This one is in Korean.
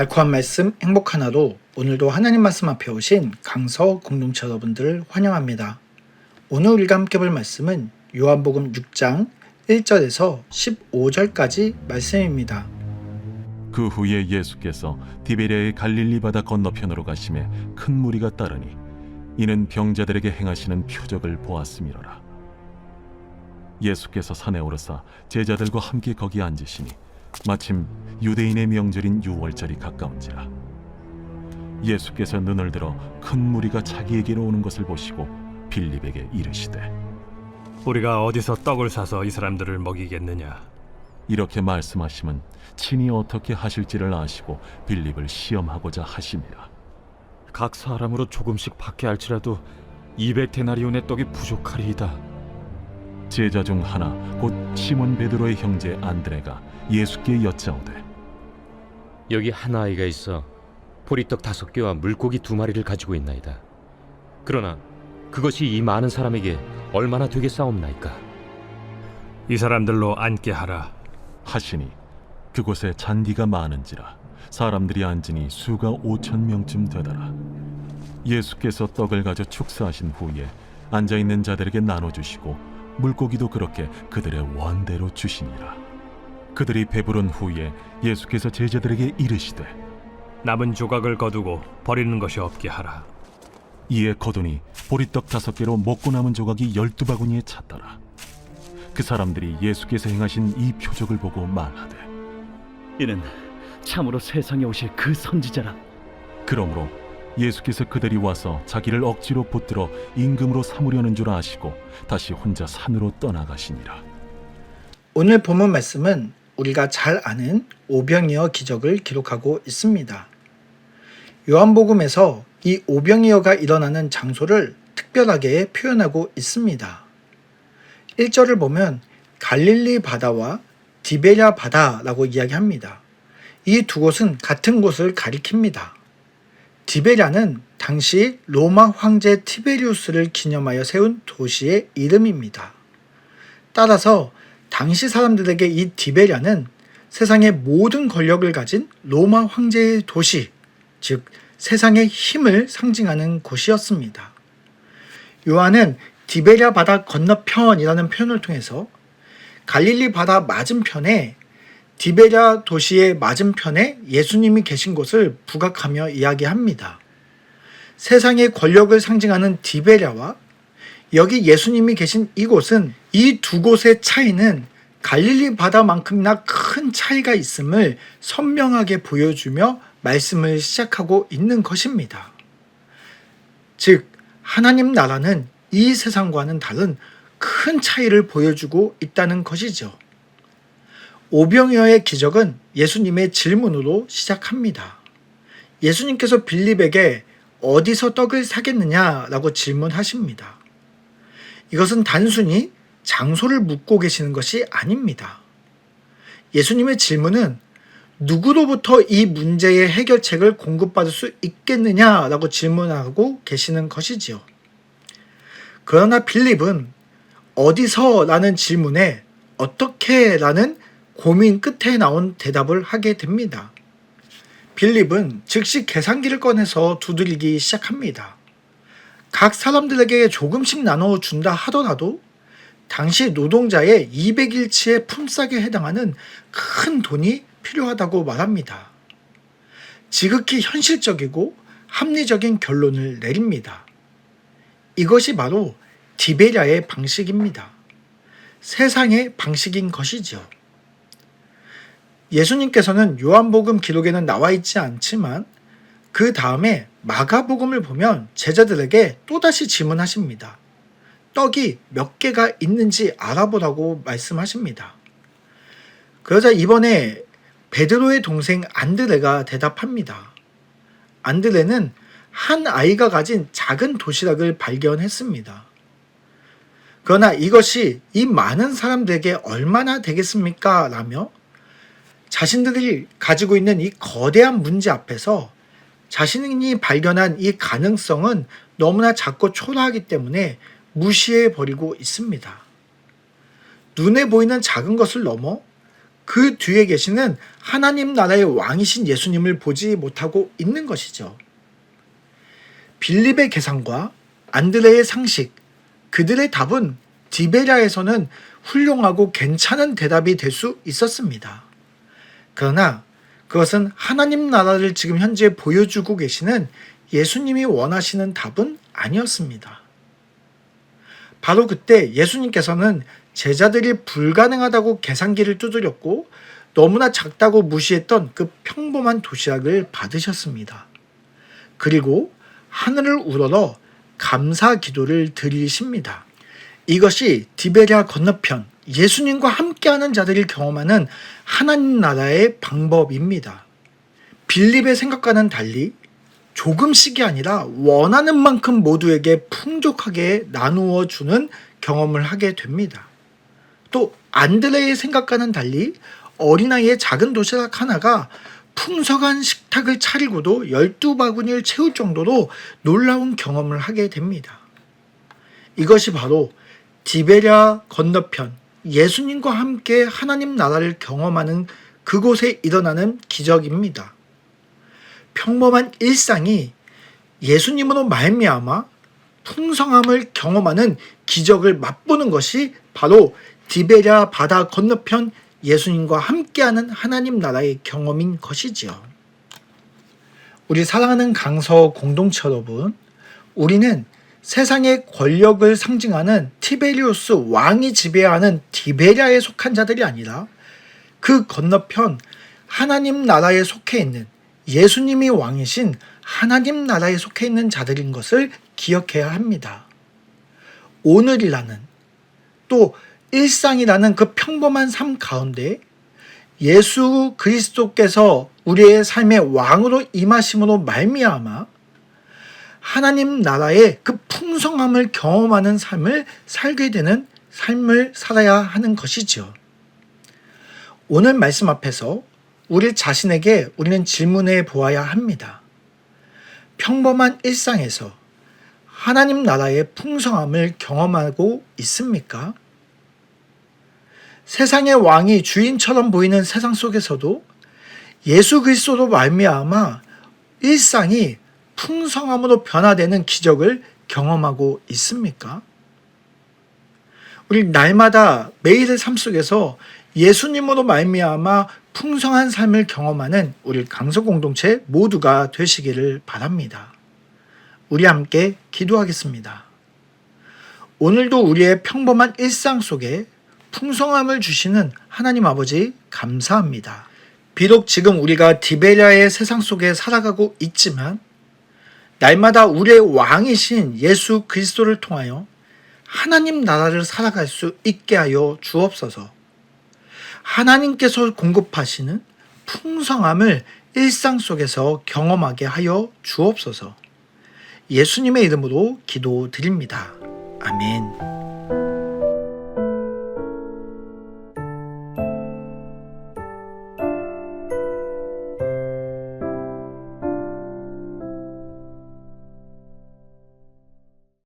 달콤한 말씀 행복한 하루 오늘도 하나님 말씀 앞에 오신 강서 공동체 여러분들을 환영합니다. 오늘 우리가 함께 볼 말씀은 요한복음 6장 1절에서 15절까지 말씀입니다. 그 후에 예수께서 디베리아의 갈릴리 바다 건너편으로 가심에 큰 무리가 따르니 이는 병자들에게 행하시는 표적을 보았음이로라. 예수께서 산에 오르사 제자들과 함께 거기 앉으시니 마침 유대인의 명절인 유월절이 가까운지라. 예수께서 눈을 들어 큰 무리가 자기에게로 오는 것을 보시고 빌립에게 이르시되 우리가 어디서 떡을 사서 이 사람들을 먹이겠느냐? 이렇게 말씀하심은 친히 어떻게 하실지를 아시고 빌립을 시험하고자 하심이라. 각 사람으로 조금씩 받게 할지라도 200 데나리온의 떡이 부족하리이다. 제자 중 하나 곧 시몬 베드로의 형제 안드레가 예수께 여짜오되 여기 한 아이가 있어 보리떡 다섯 개와 물고기 두 마리를 가지고 있나이다. 그러나 그것이 이 많은 사람에게 얼마나 되겠사옵나이까? 이 사람들로 앉게 하라. 하시니 그곳에 잔디가 많은지라 사람들이 앉으니 수가 오천 명쯤 되더라. 예수께서 떡을 가져 축사하신 후에 앉아 있는 자들에게 나눠 주시고 물고기도 그렇게 그들의 원대로 주시니라. 그들이 배부른 후에 예수께서 제자들에게 이르시되 남은 조각을 거두고 버리는 것이 없게 하라. 이에 거두니 보리떡 다섯 개로 먹고 남은 조각이 열두 바구니에 찼더라. 그 사람들이 예수께서 행하신 이 표적을 보고 말하되 이는 참으로 세상에 오실 그 선지자라. 그러므로 예수께서 그들이 와서 자기를 억지로 붙들어 임금으로 삼으려는 줄 아시고 다시 혼자 산으로 떠나가시니라. 오늘 본문 말씀은 우리가 잘 아는 오병이어 기적을 기록하고 있습니다. 요한복음에서 이 오병이어가 일어나는 장소를 특별하게 표현하고 있습니다. 1절을 보면 갈릴리 바다와 디베랴 바다라고 이야기합니다. 이 두 곳은 같은 곳을 가리킵니다. 디베랴는 당시 로마 황제 티베리우스를 기념하여 세운 도시의 이름입니다. 따라서 당시 사람들에게 이 디베랴는 세상의 모든 권력을 가진 로마 황제의 도시, 즉 세상의 힘을 상징하는 곳이었습니다. 요한은 디베랴 바다 건너편이라는 표현을 통해서 갈릴리 바다 맞은편에 디베랴 도시의 맞은편에 예수님이 계신 곳을 부각하며 이야기합니다. 세상의 권력을 상징하는 디베랴와 여기 예수님이 계신 이곳은 이 두 곳의 차이는 갈릴리 바다만큼이나 큰 차이가 있음을 선명하게 보여주며 말씀을 시작하고 있는 것입니다. 즉, 하나님 나라는 이 세상과는 다른 큰 차이를 보여주고 있다는 것이죠. 오병이어의 기적은 예수님의 질문으로 시작합니다. 예수님께서 빌립에게 어디서 떡을 사겠느냐라고 질문하십니다. 이것은 단순히 장소를 묻고 계시는 것이 아닙니다. 예수님의 질문은 누구로부터 이 문제의 해결책을 공급받을 수 있겠느냐라고 질문하고 계시는 것이지요. 그러나 빌립은 어디서 라는 질문에 어떻게 라는 고민 끝에 나온 대답을 하게 됩니다. 빌립은 즉시 계산기를 꺼내서 두드리기 시작합니다. 각 사람들에게 조금씩 나눠 준다 하더라도 당시 노동자의 200일치의 품삯에 해당하는 큰 돈이 필요하다고 말합니다. 지극히 현실적이고 합리적인 결론을 내립니다. 이것이 바로 디베랴의 방식입니다. 세상의 방식인 것이죠. 예수님께서는 요한복음 기록에는 나와 있지 않지만 그 다음에 마가복음을 보면 제자들에게 또다시 질문하십니다. 떡이 몇 개가 있는지 알아보라고 말씀하십니다. 그러자 이번에 베드로의 동생 안드레가 대답합니다. 안드레는 한 아이가 가진 작은 도시락을 발견했습니다. 그러나 이것이 이 많은 사람들에게 얼마나 되겠습니까? 라며 자신들이 가지고 있는 이 거대한 문제 앞에서 자신이 발견한 이 가능성은 너무나 작고 초라하기 때문에 무시해 버리고 있습니다. 눈에 보이는 작은 것을 넘어 그 뒤에 계시는 하나님 나라의 왕이신 예수님을 보지 못하고 있는 것이죠. 빌립의 계산과 안드레의 상식, 그들의 답은 디베리아에서는 훌륭하고 괜찮은 대답이 될 수 있었습니다. 그러나 그것은 하나님 나라를 지금 현재 보여주고 계시는 예수님이 원하시는 답은 아니었습니다. 바로 그때 예수님께서는 제자들이 불가능하다고 계산기를 두드렸고 너무나 작다고 무시했던 그 평범한 도시락을 받으셨습니다. 그리고 하늘을 우러러 감사 기도를 드리십니다. 이것이 디베리아 건너편 예수님과 함께하는 자들이 경험하는 하나님 나라의 방법입니다. 빌립의 생각과는 달리 조금씩이 아니라 원하는 만큼 모두에게 풍족하게 나누어 주는 경험을 하게 됩니다. 또 안드레의 생각과는 달리 어린아이의 작은 도시락 하나가 풍성한 식탁을 차리고도 12바구니를 채울 정도로 놀라운 경험을 하게 됩니다. 이것이 바로 디베랴 건너편 예수님과 함께 하나님 나라를 경험하는 그곳에 일어나는 기적입니다. 평범한 일상이 예수님으로 말미암아 풍성함을 경험하는 기적을 맛보는 것이 바로 디베랴 바다 건너편 예수님과 함께하는 하나님 나라의 경험인 것이지요. 우리 사랑하는 강서 공동체 여러분, 우리는 세상의 권력을 상징하는 티베리우스 왕이 지배하는 디베리아에 속한 자들이 아니라 그 건너편 하나님 나라에 속해 있는 예수님이 왕이신 하나님 나라에 속해 있는 자들인 것을 기억해야 합니다. 오늘이라는 또 일상이라는 그 평범한 삶 가운데 예수 그리스도께서 우리의 삶의 왕으로 임하심으로 말미암아 하나님 나라의 그 풍성함을 경험하는 삶을 살게 되는 삶을 살아야 하는 것이죠. 오늘 말씀 앞에서 우리 자신에게 우리는 질문해 보아야 합니다. 평범한 일상에서 하나님 나라의 풍성함을 경험하고 있습니까? 세상의 왕이 주인처럼 보이는 세상 속에서도 예수 그리스도로 말미암아 일상이 풍성함으로 변화되는 기적을 경험하고 있습니까? 우리 날마다 매일의 삶 속에서 예수님으로 말미암아 풍성한 삶을 경험하는 우리 강서 공동체 모두가 되시기를 바랍니다. 우리 함께 기도하겠습니다. 오늘도 우리의 평범한 일상 속에 풍성함을 주시는 하나님 아버지 감사합니다. 비록 지금 우리가 디베리아의 세상 속에 살아가고 있지만 날마다 우리의 왕이신 예수 그리스도를 통하여 하나님 나라를 살아갈 수 있게 하여 주옵소서. 하나님께서 공급하시는 풍성함을 일상 속에서 경험하게 하여 주옵소서. 예수님의 이름으로 기도드립니다. 아멘.